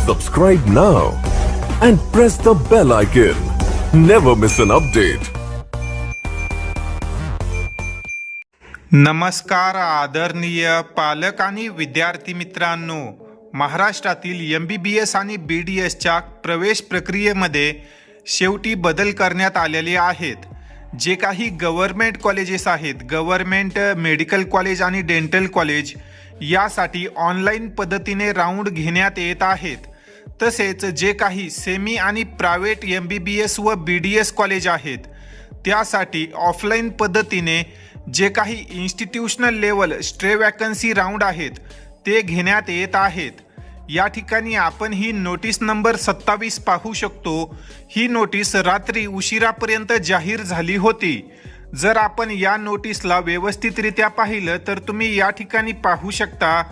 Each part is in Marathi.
Subscribe now and press the bell icon. Never miss an update. नमस्कार आदरणीय पालक आणि विद्यार्थी मित्रांनो महाराष्ट्रातील एम बी बी एस आणि बी डी एसच्या प्रवेश प्रक्रियेमध्ये शेवटी बदल करण्यात आलेले आहेत जे काही गव्हर्मेंट कॉलेजेस आहेत गव्हर्मेंट मेडिकल कॉलेज आणि डेंटल कॉलेज यासाठी ऑनलाईन पद्धतीने राऊंड घेण्यात येत आहेत तसेच जे काही सेमी आणि private M B B S व बी डी एस कॉलेज आहेत त्यासाठी ऑफलाईन पद्धतीने जे काही institutional level stray vacancy round आहेत ते घेण्यात येत आहेत. या ठिकाणी आपण ही नोटीस नंबर सत्तावीस पाहू शकतो. ही नोटीस रात्री उशिरापर्यंत जाहीर झाली होती. जर आपण या नोटीसला व्यवस्थितरित्या पाहिलं तर तुम्ही या ठिकाणी पाहू शकता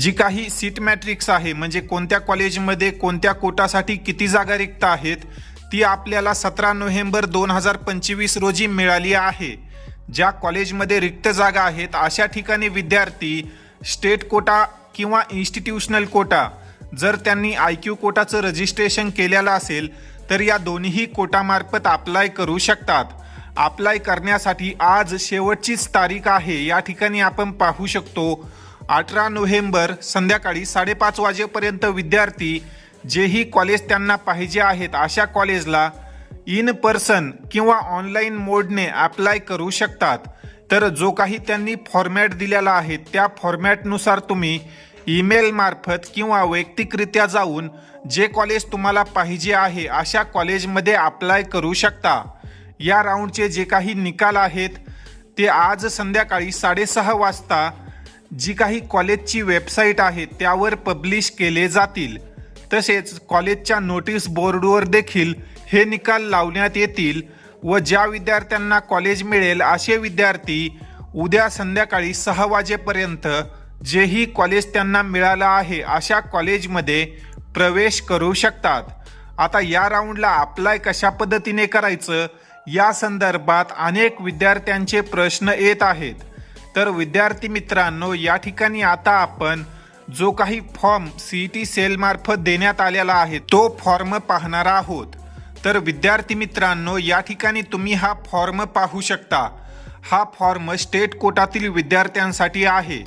जी काही सीट मॅट्रिक्स आहे म्हणजे कोणत्या कॉलेजमध्ये कोणत्या कोटासाठी किती जागा रिक्त आहेत ती आपल्याला सतरा नोव्हेंबर दोन हजार पंचवीस रोजी मिळाली आहे. ज्या कॉलेजमध्ये रिक्त जागा आहेत अशा ठिकाणी विद्यार्थी स्टेट कोटा किंवा इन्स्टिट्यूशनल कोटा जर त्यांनी आय क्यू कोटाचं रजिस्ट्रेशन केलेलं असेल तर या दोन्ही कोटामार्फत अप्लाय करू शकतात. अप्लाय करण्यासाठी आज शेवटचीच तारीख आहे. या ठिकाणी आपण पाहू शकतो अठरा नोव्हेंबर संध्याकाळी साडेपाच वाजेपर्यंत विद्यार्थी जेही कॉलेज त्यांना पाहिजे आहेत अशा कॉलेजला इन पर्सन किंवा ऑनलाईन मोडने अप्लाय करू शकतात. तर जो काही त्यांनी फॉर्मॅट दिलेला आहे त्या फॉर्मॅटनुसार तुम्ही ईमेलमार्फत किंवा वैयक्तिकरित्या जाऊन जे कॉलेज तुम्हाला पाहिजे आहे अशा कॉलेजमध्ये अप्लाय करू शकता. या राऊंडचे जे काही निकाल आहेत ते आज संध्याकाळी साडेसहा वाजता जी काही कॉलेजची वेबसाईट आहे त्यावर पब्लिश केले जातील. तसेच कॉलेजच्या नोटीस बोर्डवर देखील हे निकाल लावण्यात येतील व ज्या विद्यार्थ्यांना कॉलेज मिळेल असे विद्यार्थी उद्या संध्याकाळी सहा वाजेपर्यंत जेही कॉलेज त्यांना मिळालं आहे अशा कॉलेजमध्ये प्रवेश करू शकतात. आता या राऊंडला अप्लाय कशा पद्धतीने करायचं या संदर्भात अनेक विद्यार्थ्यांचे प्रश्न येत आहेत. तर विद्यार्थी मित्रांनो या ठिकाणी आता आपण जो काही फॉर्म सी टी सेलमार्फत देण्यात आलेला आहे तो फॉर्म पाहणार आहोत. तर विद्यार्थी मित्रांनो या ठिकाणी तुम्ही हा फॉर्म पाहू शकता. हा फॉर्म स्टेट कोटातील विद्यार्थ्यांसाठी आहे.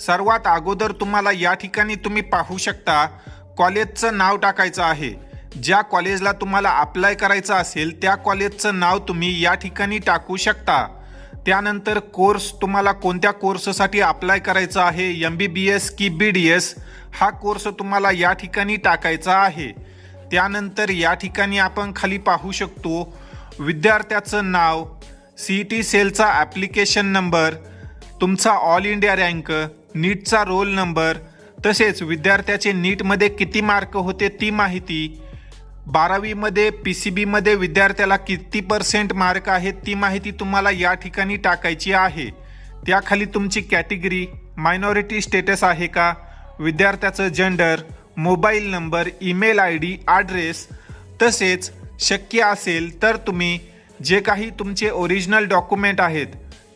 सर्वात अगोदर तुम्हाला या ठिकाणी तुम्ही पाहू शकता कॉलेजचं नाव टाकायचं आहे. ज्या कॉलेजला तुम्हाला अप्लाय करायचं असेल त्या कॉलेजचं नाव तुम्ही या ठिकाणी टाकू शकता. त्यानंतर कोर्स तुम्हाला कोणत्या कोर्ससाठी अप्लाय करायचा आहे एम बी बी एस की बी डी एस हा कोर्स तुम्हाला या ठिकाणी टाकायचा आहे. त्यानंतर या ठिकाणी आपण खाली पाहू शकतो विद्यार्थ्याचं नाव सी टी सेलचा ॲप्लिकेशन नंबर तुमचा ऑल इंडिया रँक नीटचा रोल नंबर तसेच विद्यार्थ्याचे नीटमध्ये किती मार्क होते ती माहिती बारावीमध्ये पी सी बीमध्ये विद्यार्थ्याला किती पर्सेंट मार्क आहेत ती माहिती तुम्हाला या ठिकाणी टाकायची आहे. त्याखाली तुमची कॅटेगरी मायनॉरिटी स्टेटस आहे का? विद्यार्थ्याचं gender mobile number email I D address तसेच शक्य असेल तर तुम्ही जे काही तुमचे ओरिजिनल डॉक्युमेंट आहेत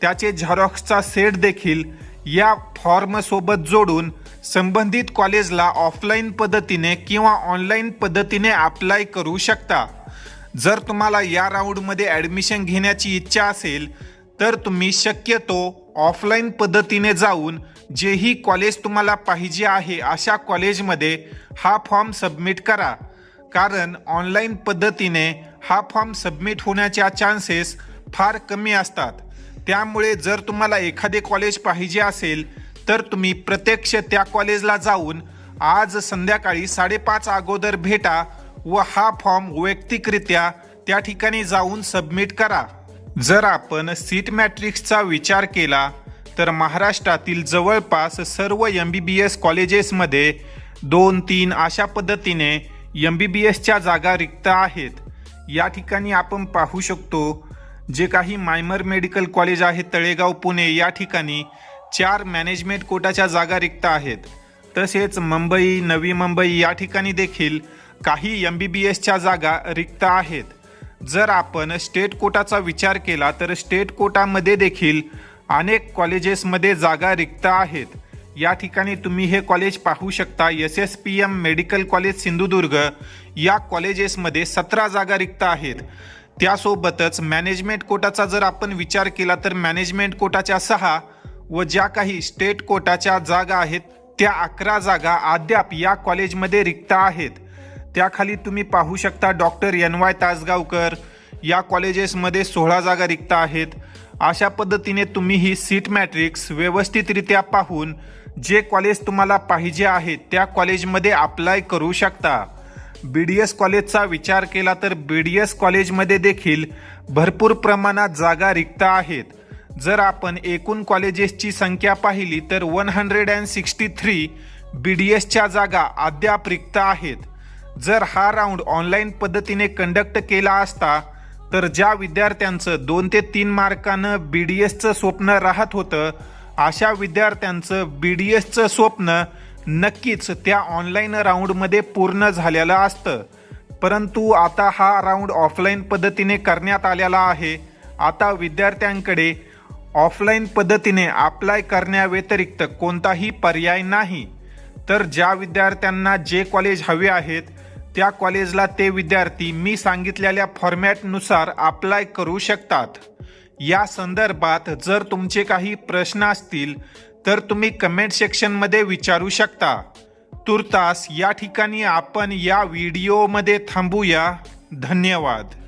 त्याचे झेरॉक्सचा सेट देखील या फॉर्मसोबत जोडून संबंधित कॉलेजला ऑफलाईन पद्धतीने किंवा ऑनलाईन पद्धतीने अप्लाय करू शकता. जर तुम्हाला या राऊंडमध्ये ॲडमिशन घेण्याची इच्छा असेल तर तुम्ही शक्यतो ऑफलाईन पद्धतीने जाऊन जेही कॉलेज तुम्हाला पाहिजे आहे अशा कॉलेजमध्ये हा फॉर्म सबमिट करा. कारण ऑनलाईन पद्धतीने हा फॉर्म सबमिट होण्याच्या चान्सेस फार कमी असतात. त्यामुळे जर तुम्हाला एखादे कॉलेज पाहिजे असेल तर तुम्ही प्रत्यक्ष त्या कॉलेजला जाऊन आज संध्याकाळी साडेपाच अगोदर भेटा व हा फॉर्म वैयक्तिकरित्या त्या ठिकाणी जाऊन सबमिट करा. जर आपण सीट मॅट्रिक्सचा विचार केला तर महाराष्ट्रातील जवळपास सर्व एम बी बी एस कॉलेजेसमध्ये दोन तीन अशा पद्धतीने एम बी बी एसच्या जागा रिक्त आहेत. या ठिकाणी आपण पाहू शकतो जे काही मायमर मेडिकल कॉलेज आहे तळेगाव पुणे या ठिकाणी चार मॅनेजमेंट कोटाच्या जागा रिक्त आहेत. तसेच मुंबई नवी मुंबई या ठिकाणी देखील काही एम बी बी एसच्या जागा रिक्त आहेत. जर आपण स्टेट कोटाचा विचार केला तर स्टेट कोटामध्ये देखील अनेक कॉलेजेसमध्ये जागा रिक्त आहेत. या ठिकाणी तुम्ही हे कॉलेज पाहू शकता S S P M medical college Sindhudurg. या कॉलेजेसमध्ये सतरा जागा रिक्त आहेत. त्यासोबतच मॅनेजमेंट कोटाचा जर आपण विचार केला तर मॅनेजमेंट कोटाच्या सहा व ज्या काही स्टेट कोटाच्या जागा आहेत त्या अकरा जागा अद्याप या कॉलेजमध्ये रिक्त आहेत. त्याखाली तुम्ही पाहू शकता डॉक्टर एन वाय तासगावकर या कॉलेजेसमध्ये सोळा जागा रिक्त आहेत. अशा पद्धतीने तुम्ही ही सीट मॅट्रिक्स व्यवस्थितरित्या पाहून जे कॉलेज तुम्हाला पाहिजे आहे त्या कॉलेजमध्ये अप्लाय करू शकता. बी डी एस कॉलेजचा विचार केला तर बी डी एस कॉलेजमध्ये देखील भरपूर प्रमाणात जागा रिक्त आहेत. जर आपण एकूण कॉलेजेसची संख्या पाहिली तर one hundred and sixty three B D एसच्या जागा अद्याप रिक्त आहेत. जर हा राऊंड ऑनलाईन पद्धतीने कंडक्ट केला असता तर ज्या विद्यार्थ्यांचं दोन ते तीन मार्कानं बी डी एसचं स्वप्न राहत होतं अशा विद्यार्थ्यांचं बी डी एसचं स्वप्न नक्कीच त्या ऑनलाईन राऊंडमध्ये पूर्ण झालेलं असतं. परंतु आता हा राऊंड ऑफलाईन पद्धतीने करण्यात आलेला आहे. आता विद्यार्थ्यांकडे ऑफलाईन पद्धतीने अप्लाय करण्याव्यतिरिक्त कोणताही पर्याय नाही. तर ज्या विद्यार्थ्यांना जे कॉलेज हवे आहेत त्या कॉलेजला ते विद्यार्थी मी सांगितलेल्या फॉर्मॅटनुसार अप्लाय करू शकतात. या संदर्भात जर तुमचे काही प्रश्न असतील तर तुम्ही कमेंट सेक्शनमध्ये विचारू शकता. तुर्तास या ठिकाणी आपण या व्हिडिओमध्ये थांबूया. धन्यवाद.